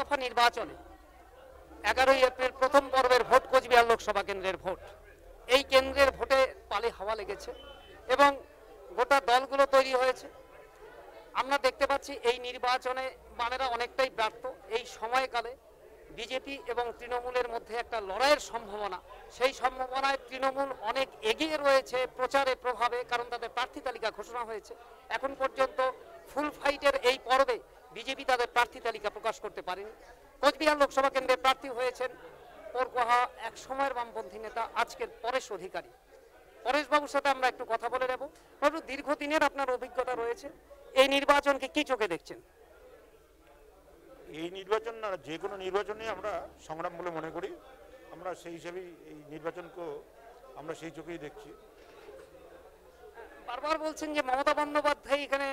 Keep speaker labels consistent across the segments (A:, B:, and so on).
A: দফা নির্বাচনে এগারোই এপ্রিল প্রথম পর্বের ভোট কোচবিহার লোকসভা কেন্দ্রের ভোট। এই কেন্দ্রের ভোটে পালে হাওয়া লেগেছে এবং গোটা দলগুলো তৈরি হয়েছে। আমরা দেখতে পাচ্ছি এই নির্বাচনে বামেরা অনেকটাই ব্যর্থ। এই সময়কালে বিজেপি এবং তৃণমূলের মধ্যে একটা লড়াইয়ের সম্ভাবনা। সেই সম্ভাবনায় তৃণমূল অনেক এগিয়ে রয়েছে প্রচারে প্রভাবে, কারণ তাদের প্রার্থী তালিকা ঘোষণা হয়েছে। এখন পর্যন্ত ফুল ফাইটের এই পর্বে বিজেপি তাদের প্রার্থী তালিকা প্রকাশ করতে পারেনি। কোচবিহার লোকসভা কেন্দ্রের প্রার্থী হয়েছেন পরকোহা এক সময়ের বামপন্থী নেতা আজকের পরেশ অধিকারী। পরেশ বাবুর সাথে আমরা একটু কথা বলে নেব। বাবু দীর্ঘদিনের আপনার অভিজ্ঞতা রয়েছে। এই নির্বাচনকে কি চোখে দেখছেন?
B: এই নির্বাচন না যে কোনো নির্বাচনে আমরা সংগ্রাম বলে মনে করি। আমরা সেই হিসাবেই এই নির্বাচনকে আমরা সেই চোখেই দেখছি।
A: বারবার বলছেন যে মমতা বন্দ্যোপাধ্যায় এখানে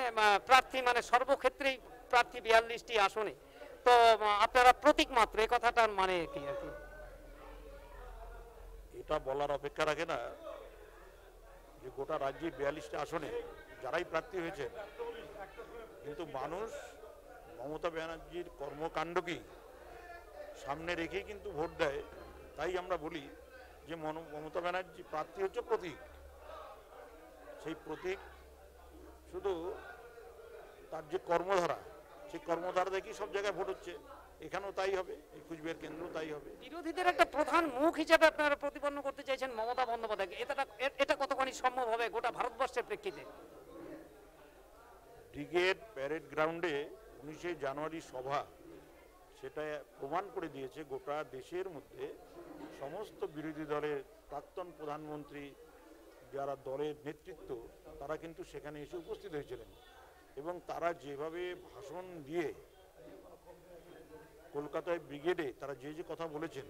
A: প্রার্থী মানে সর্বক্ষেত্রেই প্রার্থী বিয়াল্লিশটি আসনে। তো আপনারা প্রতীক মাত্র, এই কথাটার মানে কি আর কি?
B: এটা বলার অপেক্ষা রাখে না যে গোটা রাজ্যে বিয়াল্লিশটা আসনে যারাই প্রার্থী হয়েছে, কিন্তু মানুষ মমতা ব্যানার্জির কর্মকাণ্ডকেই সামনে রেখেই কিন্তু ভোট দেয়? তাই আমরা বলি যে মমতা ব্যানার্জি প্রার্থী হচ্ছে প্রতীক। সেই প্রতীক শুধু তার যে কর্মধারা সেই কর্মধারা দেখেই সব জায়গায় ভোট হচ্ছে। এখানেও তাই হবে এই কুচবিহার কেন্দ্রেও তাই হবে।
A: বিরোধীদের একটা প্রধান মুখ হিসাবে আপনারা প্রতিপন্ন করতে চাইছেন মমতা বন্দ্যোপাধ্যায়কে। এটা এটা কতখানি সম্ভব হবে গোটা ভারতবর্ষের প্রেক্ষিতে?
B: ব্রিগেড প্যারেড গ্রাউন্ডে উনিশে জানুয়ারি সভা সেটা প্রমাণ করে দিয়েছে গোটা দেশের মধ্যে সমস্ত বিরোধী দলের প্রাক্তন প্রধানমন্ত্রী যারা দলের নেতৃত্ব তারা কিন্তু সেখানে এসে উপস্থিত হয়েছিলেন। এবং তারা যেভাবে ভাষণ দিয়ে কলকাতায় ব্রিগেডে তারা যে যে কথা বলেছেন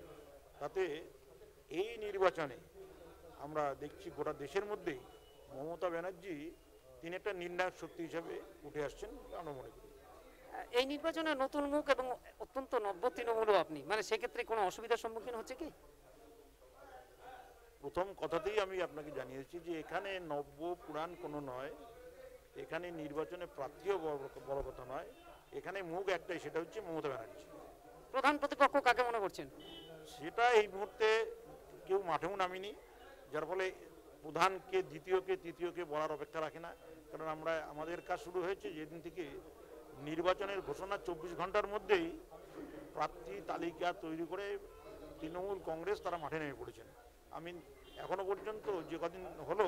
B: তাতে এই নির্বাচনে আমরা দেখছি গোটা দেশের মধ্যেই মমতা ব্যানার্জি তিনি একটা নির্ণায়ক শক্তি হিসাবে উঠে আসছেন আমরা মনে করি।
A: এই নির্বাচনে নতুন মুখ এবং অত্যন্ত নব্য তৃণমূলও আপনি মানে সেক্ষেত্রে কোনো অসুবিধার সম্মুখীন হচ্ছে কি?
B: প্রথম কথাতেই আমি আপনাকে জানিয়েছি যে এখানে নব্য পুরাণ কোনো নয় এখানে নির্বাচনে প্রার্থীও বড় কথা নয়। এখানে মুখ একটাই সেটা হচ্ছে মমতা ব্যানার্জি।
A: প্রধান প্রতিপক্ষ কাকে মনে করছেন?
B: সেটা এই মুহূর্তে কেউ মাঠেও নামিনি যার ফলে প্রধানকে দ্বিতীয়কে তৃতীয়কে বলার অপেক্ষা রাখে না। কারণ আমরা আমাদের কাজ শুরু হয়েছে যেদিন থেকে নির্বাচনের ঘোষণা চব্বিশ ঘণ্টার মধ্যেই প্রার্থী তালিকা তৈরি করে তৃণমূল কংগ্রেস তারা মাঠে নেমে পড়েছেন। আমি এখনও পর্যন্ত যে কদিন হলো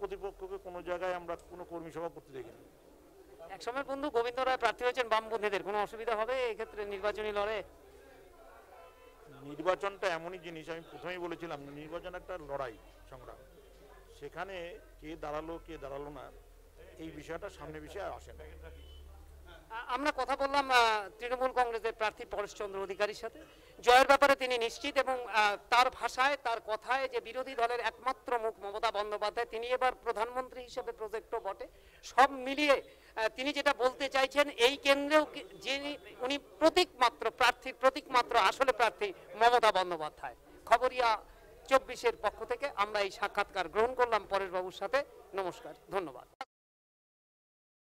B: প্রতিপক্ষকে কোনো জায়গায় আমরা কোনো কর্মী সভা করতে দেখিনি
A: এক সময় বন্ধু গোবিন্দ রায় প্রার্থী হয়েছেন বামপন্থীদের কোনো অসুবিধা হবে এই ক্ষেত্রে নির্বাচনী লড়ে?
B: নির্বাচনটা এমনই জিনিস আমি প্রথমেই বলেছিলাম নির্বাচন একটা লড়াই সংগ্রাম। সেখানে কে দাঁড়াল কে দাঁড়াল না এই বিষয়টা সামনে বিষয়ে আর আসে না।
A: আমরা কথা বললাম প্রার্থী পরেশচন্দ্র অধিকারীর সাথে। জয়ের ব্যাপারে তিনি নিশ্চিত এবং তার ভাষায়, তার কথায় যে বিরোধী দলের একমাত্র মুখ মমতা বন্দ্যোপাধ্যায়, তিনি এবার প্রধানমন্ত্রী হিসেবে প্রজেক্টও বটে। সব মিলিয়ে তিনি যেটা বলতে চাইছেন, এই কেন্দ্রেও যিনি, উনি প্রতীক মাত্র প্রার্থী, প্রতীক মাত্র আসলে প্রার্থী মমতা বন্দ্যোপাধ্যায়। খবরিয়া চব্বিশের পক্ষ থেকে আমরা এই সাক্ষাৎকার গ্রহণ করলাম পরেশ বাবুর সাথে। নমস্কার, ধন্যবাদ।